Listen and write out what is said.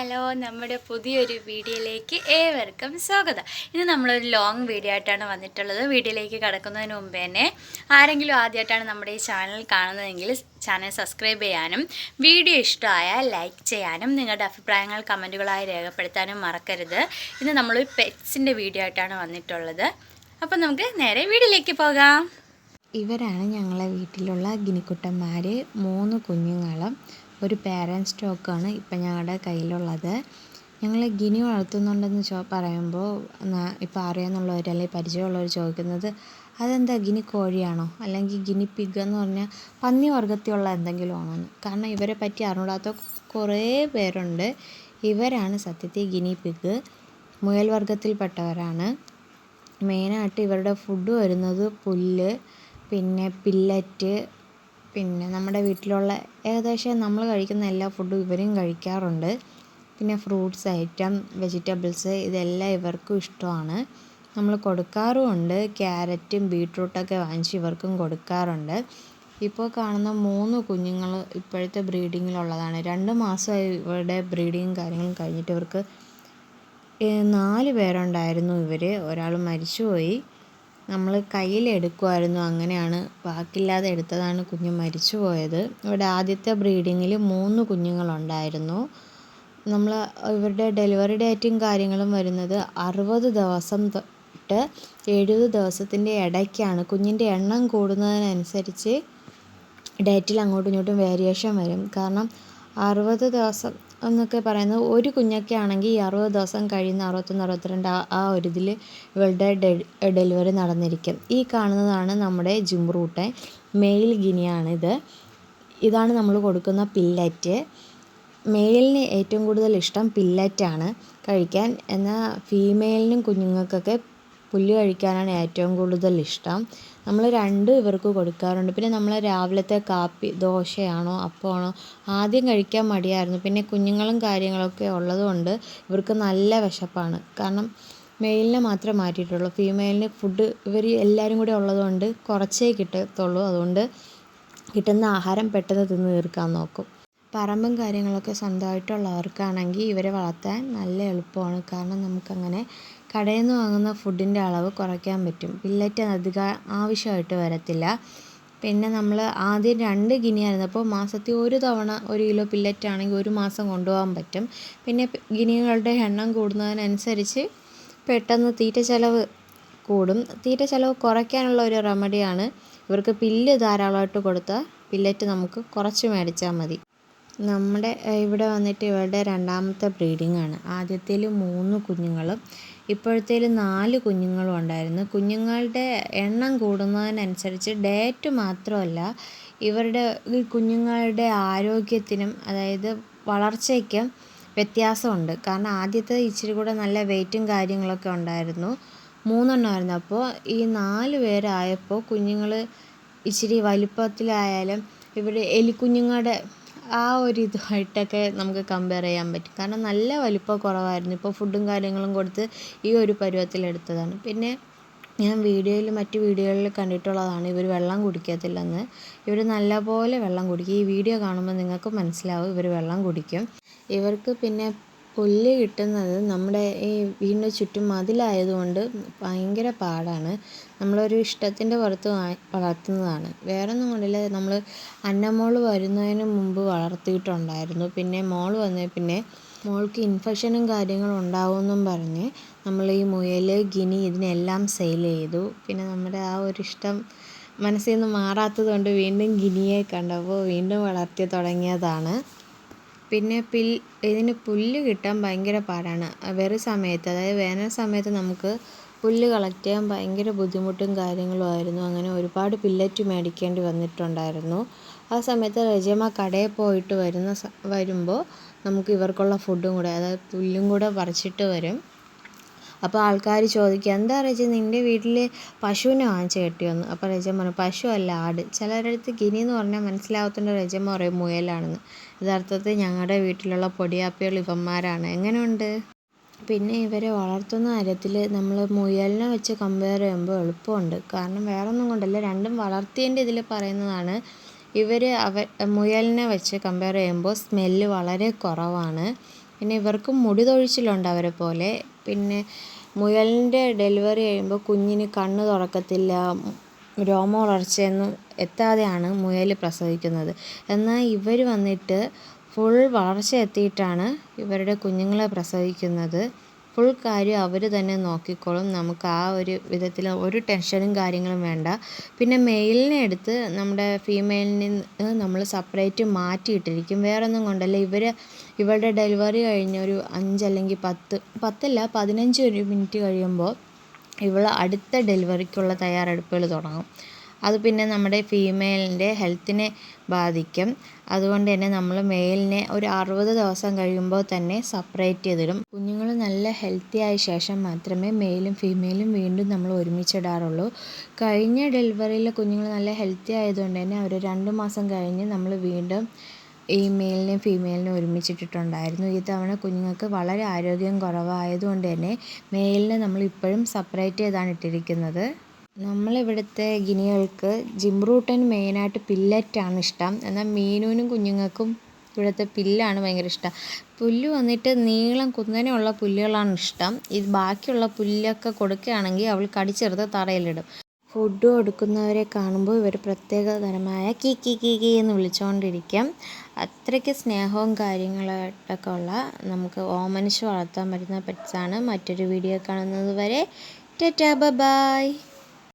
Hello നമ്മുടെ പുതിയൊരു വീഡിയോയിലേക്ക് ഏവർക്കും സ്വാഗതം. ഇന്ന് നമ്മളൊരു ലോങ് വീഡിയോ ആയിട്ടാണ് വന്നിട്ടുള്ളത്. വീഡിയോയിലേക്ക് കടക്കുന്നതിന് മുമ്പ് തന്നെ ആരെങ്കിലും ആദ്യമായിട്ടാണ് നമ്മുടെ ഈ ചാനൽ കാണുന്നതെങ്കിൽ ചാനൽ സബ്സ്ക്രൈബ് ചെയ്യാനും വീഡിയോ ഇഷ്ടമായാൽ ലൈക്ക് ചെയ്യാനും നിങ്ങളുടെ അഭിപ്രായങ്ങൾ കമന്റുകളായി രേഖപ്പെടുത്താനും മറക്കരുത്. ഇന്ന് നമ്മളൊരു പെറ്റ്സിന്റെ വീഡിയോ ആയിട്ടാണ് വന്നിട്ടുള്ളത്. അപ്പം നമുക്ക് നേരെ വീഡിയോയിലേക്ക് പോകാം. ഇവരാണ് ഞങ്ങളെ വീട്ടിലുള്ള ഗിനിക്കുട്ടന്മാർ മൂന്ന് കുഞ്ഞുങ്ങളും ഒരു പാരന്റ് സ്റ്റോക്കാണ് ഇപ്പം ഞങ്ങളുടെ കയ്യിലുള്ളത്. ഞങ്ങൾ ഗിനി വളർത്തുന്നുണ്ടെന്ന് ചോ പറയുമ്പോൾ ഇപ്പോൾ അറിയാമെന്നുള്ളവർ അല്ലെങ്കിൽ പരിചയമുള്ളവർ ചോദിക്കുന്നത് അതെന്താ ഗിനി കോഴിയാണോ? അല്ലെങ്കിൽ ഗിനി പിഗ് എന്ന് പറഞ്ഞാൽ പന്നി വർഗത്തിലുള്ള എന്തെങ്കിലും ആണോ? എന്ന്. കാരണം ഇവരെ പറ്റി അറിഞ്ഞൂടാത്ത കുറേ പേരുണ്ട്. ഇവരാണ് സത്യത്തിൽ ഗിനി പിഗ് മുയൽ വർഗത്തിൽപ്പെട്ടവരാണ് മെയിനായിട്ട് ഇവരുടെ ഫുഡ് വരുന്നത് പുല്ല് പിന്നെ പില്ലറ്റ് പിന്നെ നമ്മുടെ വീട്ടിലുള്ള ഏകദേശം നമ്മൾ കഴിക്കുന്ന എല്ലാ ഫുഡും ഇവരും കഴിക്കാറുണ്ട്. പിന്നെ ഫ്രൂട്ട്സ് ഐറ്റം വെജിറ്റബിൾസ് ഇതെല്ലാം ഇവർക്കും ഇഷ്ടമാണ്. നമ്മൾ കൊടുക്കാറുമുണ്ട്. ക്യാരറ്റും ബീട്രൂട്ടൊക്കെ വാങ്ങിച്ച് ഇവർക്കും കൊടുക്കാറുണ്ട്. ഇപ്പോൾ കാണുന്ന മൂന്ന് കുഞ്ഞുങ്ങൾ ഇപ്പോഴത്തെ ബ്രീഡിങ്ങിലുള്ളതാണ് രണ്ട് മാസമായി ഇവരുടെ ബ്രീഡിങ്ങും കാര്യങ്ങളും കഴിഞ്ഞിട്ട് ഇവർക്ക് നാല് പേരുണ്ടായിരുന്നു ഇവർ ഒരാൾ മരിച്ചുപോയി. നമ്മൾ കയ്യിലെടുക്കുമായിരുന്നു അങ്ങനെയാണ് വാക്കില്ലാതെ എടുത്തതാണ് കുഞ്ഞ് മരിച്ചു പോയത്. ഇവിടെ ആദ്യത്തെ ബ്രീഡിങ്ങിൽ മൂന്ന് കുഞ്ഞുങ്ങളുണ്ടായിരുന്നു. നമ്മൾ ഇവരുടെ ഡെലിവറി ഡേറ്റും കാര്യങ്ങളും വരുന്നത് അറുപത് ദിവസം തൊട്ട് എഴുപത് ദിവസത്തിന്റെ ഇടയ്ക്കാണ്. കുഞ്ഞിന്റെ എണ്ണം കൂടുന്നതിനനുസരിച്ച് ഡേറ്റിൽ അങ്ങോട്ടും ഇങ്ങോട്ടും വേരിയേഷൻ വരും. കാരണം അറുപത് ദിവസം എന്നൊക്കെ പറയുന്നത് ഒരു കുഞ്ഞൊക്കെ ആണെങ്കിൽ ഈ അറുപത് ദിവസം കഴിയുന്ന അറുപത്തൊന്ന് അറുപത്തിരണ്ട് ആ ആ ഒരു ഇതിൽ ഇവളുടെ ഡെലിവറി നടന്നിരിക്കും. ഈ കാണുന്നതാണ് നമ്മുടെ ജുംറൂട്ടെ. മെയിൽ ഗിനിയാണിത്. ഇതാണ് നമ്മൾ കൊടുക്കുന്ന പില്ലറ്റ്. മെയിലിന് ഏറ്റവും കൂടുതൽ ഇഷ്ടം പില്ലറ്റാണ് കഴിക്കാൻ. എന്നാൽ ഫീമെയിലിനും കുഞ്ഞുങ്ങൾക്കൊക്കെ പുല്ല് കഴിക്കാനാണ് ഏറ്റവും കൂടുതൽ ഇഷ്ടം. നമ്മൾ രണ്ടും ഇവർക്ക് കൊടുക്കാറുണ്ട്. പിന്നെ നമ്മൾ രാവിലത്തെ കാപ്പി ദോശയാണോ അപ്പമാണോ ആദ്യം കഴിക്കാൻ മടിയായിരുന്നു. പിന്നെ കുഞ്ഞുങ്ങളും കാര്യങ്ങളൊക്കെ ഉള്ളതുകൊണ്ട് ഇവർക്ക് നല്ല വിശപ്പാണ്. കാരണം മെയിലിനെ മാത്രമേ മാറ്റിയിട്ടുള്ളൂ. ഫീമെയിലിന് ഫുഡ് ഇവർ എല്ലാവരും കൂടി ഉള്ളതുകൊണ്ട് കുറച്ചേ കിട്ടത്തുള്ളൂ. അതുകൊണ്ട് കിട്ടുന്ന ആഹാരം പെട്ടെന്ന് തിന്ന് തീർക്കാൻ നോക്കും. പറമ്പും കാര്യങ്ങളൊക്കെ സ്വന്തമായിട്ടുള്ളവർക്കാണെങ്കിൽ ഇവരെ വളർത്താൻ നല്ല എളുപ്പമാണ്. കാരണം നമുക്കങ്ങനെ കടയിൽ നിന്ന് വാങ്ങുന്ന ഫുഡിന്റെ അളവ് കുറയ്ക്കാൻ പറ്റും. പില്ലറ്റ് അധികം ആവശ്യമായിട്ട് വരത്തില്ല. പിന്നെ നമ്മൾ ആദ്യം രണ്ട് ഗിനി ആയിരുന്നപ്പോൾ മാസത്തിൽ ഒരു തവണ ഒരു കിലോ പില്ലറ്റ് ആണെങ്കിൽ ഒരു മാസം കൊണ്ടുപോകാൻ പറ്റും. പിന്നെ ഗിനികളുടെ എണ്ണം കൂടുന്നതിനനുസരിച്ച് പെട്ടെന്ന് തീറ്റ ചിലവ് കൂടും. തീറ്റ ചിലവ് കുറയ്ക്കാനുള്ള ഒരു റെമഡിയാണ് ഇവർക്ക് പില്ല് ധാരാളമായിട്ട് കൊടുത്ത പില്ലറ്റ് നമുക്ക് കുറച്ച് മേടിച്ചാൽ മതി. നമ്മുടെ ഇവിടെ വന്നിട്ട് ഇവരുടെ രണ്ടാമത്തെ ബ്രീഡിംഗ് ആണ്. ആദ്യത്തിൽ മൂന്ന് കുഞ്ഞുങ്ങളും ഇപ്പോഴത്തേൽ നാല് കുഞ്ഞുങ്ങളും ഉണ്ടായിരുന്നു. കുഞ്ഞുങ്ങളുടെ എണ്ണം കൂടുന്നതിനനുസരിച്ച് ഡേറ്റ് മാത്രമല്ല ഇവരുടെ ഈ കുഞ്ഞുങ്ങളുടെ ആരോഗ്യത്തിനും അതായത് വളർച്ചയ്ക്കും വ്യത്യാസമുണ്ട്. കാരണം ആദ്യത്തെ ഇച്ചിരി കൂടെ നല്ല വെയിറ്റും കാര്യങ്ങളൊക്കെ ഉണ്ടായിരുന്നു. മൂന്നെണ്ണമായിരുന്നു അപ്പോൾ ഈ നാല് പേരായപ്പോൾ കുഞ്ഞുങ്ങൾ ഇച്ചിരി വലിപ്പത്തിലായാലും ഇവർ എലിക്കുഞ്ഞുങ്ങളുടെ ആ ഒരു ഇതുമായിട്ടൊക്കെ നമുക്ക് കമ്പയർ ചെയ്യാൻ പറ്റും. കാരണം നല്ല വലിപ്പം കുറവായിരുന്നു. ഇപ്പോൾ ഫുഡും കാര്യങ്ങളും കൊടുത്ത് ഈ ഒരു പരുവത്തിൽ എടുത്തതാണ്. പിന്നെ ഞാൻ വീഡിയോയിൽ മറ്റ് വീഡിയോകളിൽ കണ്ടിട്ടുള്ളതാണ് ഇവർ വെള്ളം കുടിക്കത്തില്ലെന്ന്. ഇവർ നല്ലപോലെ വെള്ളം കുടിക്കും. ഈ വീഡിയോ കാണുമ്പോൾ നിങ്ങൾക്ക് മനസ്സിലാവും ഇവർ വെള്ളം കുടിക്കും. ഇവർക്ക് പിന്നെ പുല്ല് കിട്ടുന്നത് നമ്മുടെ ഈ വീടിന്റെ ചുറ്റും മതിലായതുകൊണ്ട് ഭയങ്കര പാടാണ്. നമ്മളൊരു ഇഷ്ടത്തിന്റെ പുറത്ത് വളർത്തുന്നതാണ്. വേറെ ഒന്നും കൊണ്ടില്ല. നമ്മൾ അന്നമോൾ വരുന്നതിന് മുമ്പ് വളർത്തിയിട്ടുണ്ടായിരുന്നു. പിന്നെ മോൾ വന്നേ പിന്നെ മോൾക്ക് ഇൻഫെക്ഷനും കാര്യങ്ങളും ഉണ്ടാവുമെന്നും പറഞ്ഞ് നമ്മൾ ഈ മുയൽ ഗിനി ഇതിനെല്ലാം സെയിൽ ചെയ്തു. പിന്നെ നമ്മുടെ ആ ഒരു ഇഷ്ടം മനസ്സിൽ നിന്ന് മാറാത്തത് കൊണ്ട് വീണ്ടും ഗിനിയെ കണ്ടപ്പോൾ വീണ്ടും വളർത്തി തുടങ്ങിയതാണ്. പിന്നെ പിൽ ഇതിന് പുല്ല് കിട്ടാൻ ഭയങ്കര പാടാണ്. വേറെ സമയത്ത് അതായത് വേനൽ സമയത്ത് നമുക്ക് പുല്ല് കളക്ട് ചെയ്യാൻ ഭയങ്കര ബുദ്ധിമുട്ടും കാര്യങ്ങളും ആയിരുന്നു. അങ്ങനെ ഒരുപാട് പില്ലറ്റ് മേടിക്കേണ്ടി വന്നിട്ടുണ്ടായിരുന്നു. ആ സമയത്ത് റെജിയമ്മ കടയിൽ പോയിട്ട് വരുന്ന വരുമ്പോൾ നമുക്ക് ഇവർക്കുള്ള ഫുഡും കൂടെ അതായത് പുല്ലും കൂടെ പറിച്ചിട്ട് വരും. അപ്പോൾ ആൾക്കാർ ചോദിക്കും എന്താ റെജി നിന്റെ വീട്ടിൽ പശുവിനെ വാങ്ങിച്ച് കെട്ടിയോന്ന്? അപ്പോൾ രജമ്മ പറഞ്ഞു പശു അല്ല ആട്. ചിലരുടെ അടുത്ത് ഗിനി എന്ന് പറഞ്ഞാൽ മനസ്സിലാകത്തുണ്ട് രജമ്മ പറയും മുയലാണെന്ന്. യഥാർത്ഥത്തിൽ ഞങ്ങളുടെ വീട്ടിലുള്ള പൊടിയാപ്പികൾ ഇവന്മാരാണ്. എങ്ങനെയുണ്ട് പിന്നെ ഇവരെ വളർത്തുന്ന കാര്യത്തിൽ നമ്മൾ മുയലിനെ വെച്ച് കമ്പയർ ചെയ്യുമ്പോൾ എളുപ്പമുണ്ട്. കാരണം വേറൊന്നും കൊണ്ടല്ല രണ്ടും വളർത്തിയതിന്റെ ഇതിൽ പറയുന്നതാണ്. ഇവർ അവ മുയലിനെ വെച്ച് കമ്പയർ ചെയ്യുമ്പോൾ സ്മെല്ല് വളരെ കുറവാണ്. പിന്നെ ഇവർക്കും മുടി തൊഴിച്ചിലുണ്ട് അവരെ പോലെ. പിന്നെ മുയലിന്റെ ഡെലിവറി കഴിയുമ്പോൾ കുഞ്ഞിന് കണ്ണ് തുറക്കത്തില്ല രോമ വളർച്ചയൊന്നും എത്താതെയാണ് മുയൽ പ്രസവിക്കുന്നത്. എന്നാൽ ഇവർ വന്നിട്ട് ഫുൾ വളർച്ച എത്തിയിട്ടാണ് ഇവരുടെ കുഞ്ഞുങ്ങളെ പ്രസവിക്കുന്നത്. ഫുൾ കാര്യം അവർ തന്നെ നോക്കിക്കോളും. നമുക്ക് ആ ഒരു വിധത്തിൽ ഒരു ടെൻഷനും കാര്യങ്ങളും വേണ്ട. പിന്നെ മെയിലിനെ എടുത്ത് നമ്മുടെ ഫീമെയിലിന് നമ്മൾ സെപ്പറേറ്റ് മാറ്റിയിട്ടിരിക്കും. വേറെ ഒന്നും കൊണ്ടല്ല ഇവർ ഇവരുടെ ഡെലിവറി കഴിഞ്ഞൊരു അഞ്ച് അല്ലെങ്കിൽ പത്ത് പത്തല്ല പതിനഞ്ച് ഒരു മിനിറ്റ് കഴിയുമ്പോൾ ഇവൾ അടുത്ത ഡെലിവറിക്കുള്ള തയ്യാറെടുപ്പുകൾ തുടങ്ങും. അത് പിന്നെ നമ്മുടെ ഫീമെയിലിന്റെ ഹെൽത്തിനെ ബാധിക്കും. അതുകൊണ്ട് തന്നെ നമ്മൾ മെയിലിനെ ഒരു അറുപത് ദിവസം കഴിയുമ്പോൾ തന്നെ സെപ്പറേറ്റ് ചെയ്തിടും. കുഞ്ഞുങ്ങൾ നല്ല ഹെൽത്തി ആയ ശേഷം മാത്രമേ മെയിലും ഫീമെയിലും വീണ്ടും നമ്മൾ ഒരുമിച്ചിടാറുള്ളൂ. കഴിഞ്ഞ ഡെലിവറിയിലെ കുഞ്ഞുങ്ങൾ നല്ല ഹെൽത്തി ആയതുകൊണ്ട് തന്നെ അവർ രണ്ട് മാസം കഴിഞ്ഞ് നമ്മൾ വീണ്ടും ഈ മെയിലിനെയും ഫീമെയിലിനെയും ഒരുമിച്ചിട്ടിട്ടുണ്ടായിരുന്നു. ഈ തവണ കുഞ്ഞുങ്ങൾക്ക് വളരെ ആരോഗ്യം കുറവായതുകൊണ്ട് തന്നെ മെയിലിനെ നമ്മൾ ഇപ്പോഴും സെപ്പറേറ്റ് ചെയ്താണ് ഇട്ടിരിക്കുന്നത്. നമ്മളിവിടുത്തെ ഗിനികൾക്ക് ജിംറൂട്ടൻ മെയിനായിട്ട് പില്ലറ്റാണ് ഇഷ്ടം. എന്നാൽ മീനുവിനും കുഞ്ഞുങ്ങൾക്കും ഇവിടുത്തെ പില്ലാണ് ഭയങ്കര ഇഷ്ടം. പുല്ല് വന്നിട്ട് നീളം കുന്നനെയുള്ള പുല്ലുകളാണ് ഇഷ്ടം. ഇത് ബാക്കിയുള്ള പുല്ലൊക്കെ കൊടുക്കുകയാണെങ്കിൽ അവൾ കടിച്ചെടുത്ത് തറയിലിടും. ഫുഡ് കൊടുക്കുന്നവരെ കാണുമ്പോൾ ഇവർ പ്രത്യേക തരമായ കീ കീ കീ കീ എന്ന് വിളിച്ചുകൊണ്ടിരിക്കും. അത്രയ്ക്ക് സ്നേഹവും കാര്യങ്ങളൊക്കെ ഉള്ള നമുക്ക് ഓമനിച്ച് വളർത്താൻ പറ്റുന്ന പെറ്റ്സാണ് മറ്റൊരു വീഡിയോ കാണുന്നത് വരെ. Tata bye.